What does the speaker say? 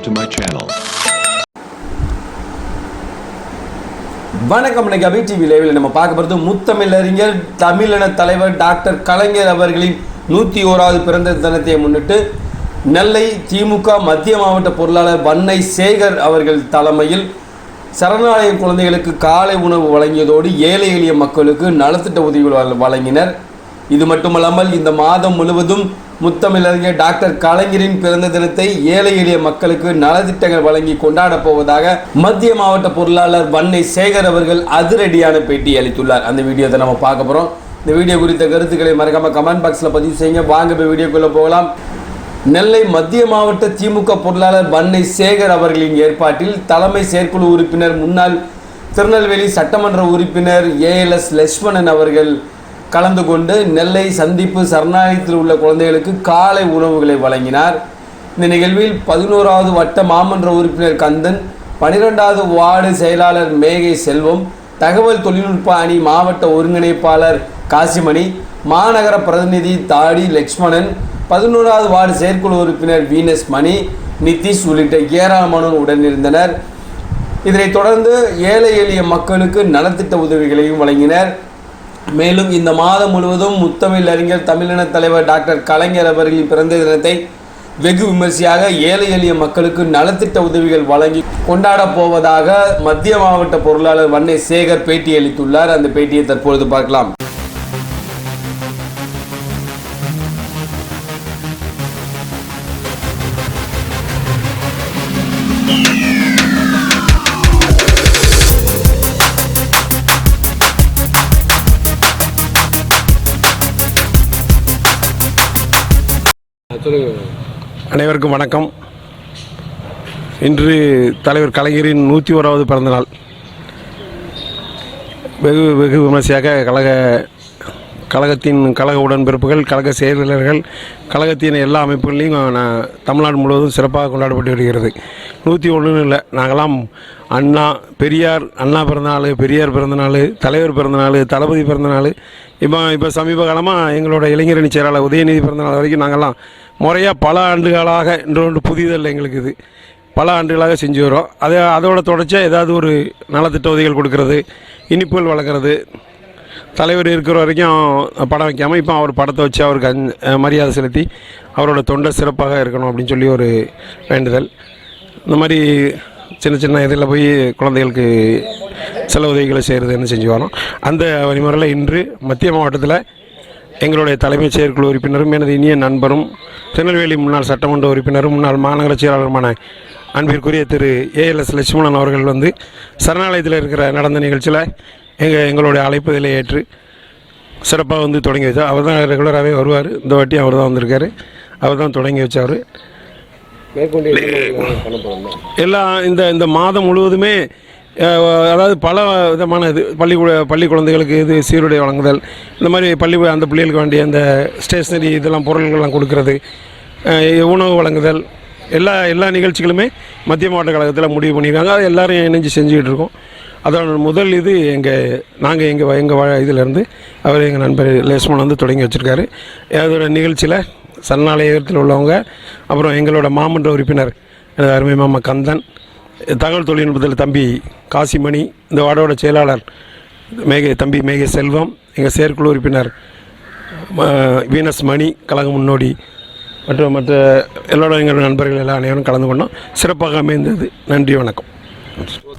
subscribe to my channel. வணக்கம் இன்னைக்கு அபி TV லைவில் நம்ம பார்க்க போகிறது முத்தமிழறிஞர் தமிழின தலைவர் டாக்டர் கலைஞர் அவர்களின் நூற்றி ஓராவது பிறந்த தினத்தை முன்னிட்டு நெல்லை திமுக மத்திய மாவட்ட பொருளாளர் வன்னை சேகர் அவர்கள் தலைமையில் சரணாலய குழந்தைகளுக்கு காலை உணவு வழங்கியதோடு ஏழை எளிய மக்களுக்கு நலத்திட்ட உதவிகள் வழங்கினர் இது மட்டுமல்லாமல் இந்த மாதம் முழுவதும் முத்தமிழறிஞர் டாக்டர் கலைஞரின் பிறந்த தினத்தை ஏழை எளிய மக்களுக்கு நலத்திட்டங்கள் வழங்கி கொண்டாடப் போவதாக மத்திய மாவட்ட பொருளாளர் வன்னை சேகர் அவர்கள் அதிரடியான பேட்டி அளித்துள்ளார். அந்த வீடியோத்தை நம்ம பார்க்க போறோம். இந்த வீடியோ குறித்த கருத்துக்களை மறக்காம கமெண்ட் பாக்ஸ்ல பதிவு செய்யுங்க. வாங்க போய் வீடியோக்குள்ள போகலாம். நெல்லை மத்திய மாவட்ட திமுக பொருளாளர் வன்னை சேகர் அவர்களின் ஏற்பாட்டில் தலைமை செயற்குழு உறுப்பினர் முன்னாள் திருநெல்வேலி சட்டமன்ற உறுப்பினர் ஏஎல்எஸ் லட்சுமணன் அவர்கள் கலந்து கொண்டு நெல்லை சந்திப்பு சரணாலயத்தில் உள்ள குழந்தைகளுக்கு காலை உணவுகளை வழங்கினார். இந்த நிகழ்வில் பதினோராவது வட்ட மாமன்ற உறுப்பினர் கந்தன் பனிரெண்டாவது வார்டு செயலாளர் மேகை செல்வம் தகவல் தொழில்நுட்ப அணி மாவட்ட ஒருங்கிணைப்பாளர் காசிமணி மாநகர பிரதிநிதி தாடி லக்ஷ்மணன் பதினோராவது வார்டு செயற்குழு உறுப்பினர் வீனஸ் மணி நிதிஷ் உள்ளிட்ட ஏராளமானோர் உடனிருந்தனர். இதனைத் தொடர்ந்து ஏழை எளிய மக்களுக்கு நலத்திட்ட உதவிகளையும் வழங்கினர். மேலும் இந்த மாதம் முழுவதும் முத்தமிழ் அறிஞர் தமிழின தலைவர் டாக்டர் கலைஞர் அவர்களின் பிறந்த தினத்தை வெகு விமர்சையாக ஏழை எளிய மக்களுக்கு நலத்திட்ட உதவிகள் வழங்கி கொண்டாடப் போவதாக மத்திய மாவட்ட பொருளாளர் வன்னை சேகர் பேட்டி அளித்துள்ளார். அந்த பேட்டியை தற்பொழுது பார்க்கலாம். அனைவருக்கும் வணக்கம். இன்று தலைவர் கலைஞரின் நூற்றி ஓராவது பிறந்தநாள். வெகு வெகு விமர்சையாக கழக கழகத்தின் கழக உடன்பிறப்புகள் கழக செயலாளர்கள் கழகத்தின் எல்லா அமைப்புகளையும் நான் தமிழ்நாடு முழுவதும் சிறப்பாக கொண்டாடப்பட்டு வருகிறது. நூற்றி ஒன்றுன்னு இல்லை நாங்களாம் அண்ணா பெரியார் அண்ணா பிறந்தநாள் பெரியார் பிறந்தநாள் தலைவர் பிறந்தநாள் தளபதி பிறந்தநாள் இப்போ இப்போ சமீப காலமாக எங்களோட இளைஞரணி செயலாளர் உதயநிதி பிறந்தநாள் வரைக்கும் நாங்கள்லாம் முறையாக பல ஆண்டுகளாக இன்றொன்று புதிதல்ல எங்களுக்கு இது. பல ஆண்டுகளாக செஞ்சு வரோம் அது அதோட தொடர்ச்சியாக ஏதாவது ஒரு நலத்திட்ட உதவிகள் கொடுக்கறது இனிப்புகள் வழங்குறது தலைவர் இருக்கிற வரைக்கும் படம் வைக்காமல் இப்போ அவர் படத்தை வச்சு அவருக்கு அஞ்- மரியாதை செலுத்தி அவரோட தொண்டை சிறப்பாக இருக்கணும் அப்படின்னு சொல்லி ஒரு வேண்டுதல். இந்த மாதிரி சின்ன சின்ன இதில் போய் குழந்தைகளுக்கு சில உதவிகளை செய்கிறதுன்னு செஞ்சு வரோம். அந்த வழிமுறையில் இன்று மத்திய மாவட்டத்தில் எங்களுடைய தலைமைச் செயற்குழு உறுப்பினரும் எனது இனிய நண்பரும் திருநெல்வேலி முன்னாள் சட்டமன்ற உறுப்பினரும் முன்னாள் மாநகர செயலாளருமான அன்பிற்குரிய திரு ஏஎல்எஸ் லட்சுமணன் அவர்கள் வந்து சரணாலயத்தில் இருக்கிற நடந்த நிகழ்ச்சியில் எங்கள் எங்களுடைய அழைப்பதில் ஏற்று சிறப்பாக வந்து தொடங்கி வச்சார் அவர் தான் ரெகுலராகவே வருவார். இந்த வாட்டி அவர் தான் வந்திருக்காரு. அவர் தான் தொடங்கி வச்சார். எல்லா இந்த இந்த மாதம் முழுவதுமே அதாவது பல விதமான இது பள்ளி கு- பள்ளி குழந்தைகளுக்கு இது சீருடை வழங்குதல் இந்த மாதிரி பள்ளி அந்த பிள்ளைகளுக்கு வேண்டிய அந்த ஸ்டேஷ்னரி இதெல்லாம் பொருள்கள்லாம் கொடுக்கறது உணவு வழங்குதல் எல்லா எல்லா நிகழ்ச்சிகளுமே மத்திய மாவட்ட கழகத்தில் முடிவு பண்ணியிருக்காங்க. அது எல்லாரும் இணைஞ்சு செஞ்சுக்கிட்டு இருக்கோம். அதோட முதல் இது எங்கள் நாங்கள் எங்கள் எங்கள் இதிலேருந்து அவர் எங்கள் நண்பர் லேஸ்மன் வந்து தொடங்கி வச்சுருக்காரு. அதோட நிகழ்ச்சியில் சரணாலயத்தில் உள்ளவங்க அப்புறம் எங்களோட மாமன்ற உறுப்பினர் எனது அருமை மாமா கந்தன் தகவல் தொழில்நுட்பத்தில் தம்பி காசிமணி இந்த வார்டோட செயலாளர் மேகை தம்பி மேகை செல்வம் எங்கள் செயற்குழு உறுப்பினர் வீனஸ் மணி கழக முன்னோடி மற்றும் மற்ற எல்லோரும் எங்கள் நண்பர்கள் எல்லா அனைவரும் கலந்து கொண்டோம். சிறப்பாக அமைந்தது. நன்றி வணக்கம்.